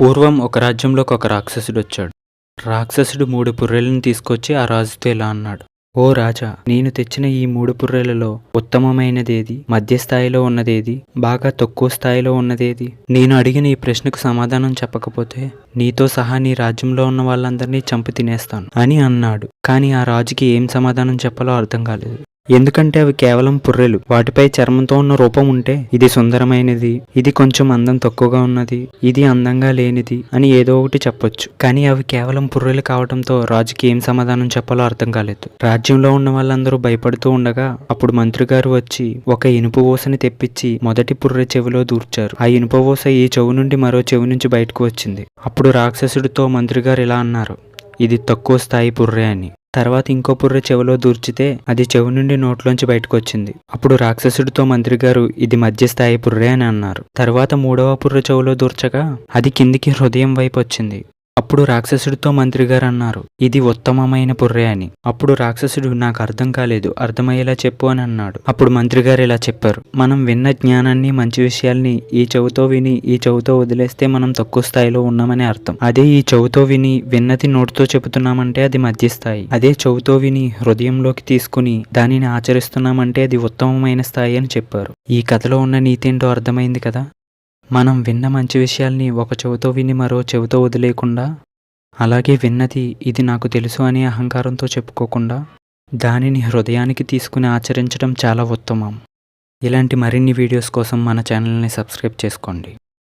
పూర్వం ఒక రాజ్యంలోకి ఒక రాక్షసుడు వచ్చాడు. రాక్షసుడు మూడు పుర్రెలను తీసుకొచ్చి ఆ రాజుతో ఇలా అన్నాడు. ఓ రాజా నేను తెచ్చిన ఈ మూడు పుర్రెలలో ఉత్తమమైనదేది మధ్య స్థాయిలో ఉన్నదేది బాగా తక్కువ స్థాయిలో ఉన్నదేది? నేను అడిగిన ఈ ప్రశ్నకు సమాధానం చెప్పకపోతే నీతో సహా నీ రాజ్యంలో ఉన్న వాళ్ళందరినీ చంపు తినేస్తాను అని అన్నాడు. కానీ ఆ రాజుకి ఏం సమాధానం చెప్పాలో అర్థం కాలేదు. ఎందుకంటే అవి కేవలం పుర్రెలు. వాటిపై చర్మంతో ఉన్న రూపం ఉంటే ఇది సుందరమైనది ఇది కొంచెం అందం తక్కువగా ఉన్నది ఇది అందంగా లేనిది అని ఏదో ఒకటి చెప్పొచ్చు. కానీ అవి కేవలం పుర్రెలు కావడంతో రాజుకి ఏం సమాధానం చెప్పాలో అర్థం కాలేదు. రాజ్యంలో ఉన్న వాళ్ళందరూ భయపడుతూ ఉండగా అప్పుడు మంత్రి గారు వచ్చి ఒక ఇనుప ఊసని తెప్పించి మొదటి పుర్రె చెవిలో దూర్చారు. ఆ ఇనుప ఊస ఈ చెవు నుండి మరో చెవి నుంచి బయటకు వచ్చింది. అప్పుడు రాక్షసుడితో మంత్రి గారు ఇలా అన్నారు ఇది తక్కువ స్థాయి పుర్రె అని. తర్వాత ఇంకో పుర్ర చెవిలో దూర్చితే అది చెవి నుండి నోట్లోంచి బయటకు వచ్చింది అప్పుడు రాక్షసుడితో మంత్రి గారు ఇది మధ్యస్థాయి పుర్రే అని అన్నారు. తర్వాత మూడవ పుర్ర చెవిలో దూర్చగా అది కిందికి హృదయం వైపు వచ్చింది. అప్పుడు రాక్షసుడితో మంత్రి గారు అన్నారు ఇది ఉత్తమమైన పుర్రె అని. అప్పుడు రాక్షసుడు నాకు అర్థం కాలేదు అర్థమయ్యేలా చెప్పు అని అన్నాడు. అప్పుడు మంత్రి గారు ఇలా చెప్పారు మనం విన్న జ్ఞానాన్ని మంచి విషయాల్ని ఈ చెవుతో విని ఈ చెవుతో వదిలేస్తే మనం తక్కువ స్థాయిలో ఉన్నామని అర్థం. అదే ఈ చెవుతో విని విన్నది నోటితో చెబుతున్నామంటే అది మధ్య స్థాయి అదే చెవుతో విని హృదయంలోకి తీసుకుని దానిని ఆచరిస్తున్నామంటే అది ఉత్తమమైన స్థాయి అని చెప్పారు. ఈ కథలో ఉన్న నీతి ఏంటో అర్థమైంది కదా? మనం విన్న మంచి విషయాల్ని ఒక చెవితో విని మరో చెవితో వదిలేయకుండా అలాగే విన్నది ఇది నాకు తెలుసు అనే అహంకారంతో చెప్పుకోకుండా దానిని హృదయానికి తీసుకుని ఆచరించడం చాలా ఉత్తమం. ఇలాంటి మరిన్ని వీడియోస్ కోసం మన ఛానల్ని సబ్స్క్రైబ్ చేసుకోండి.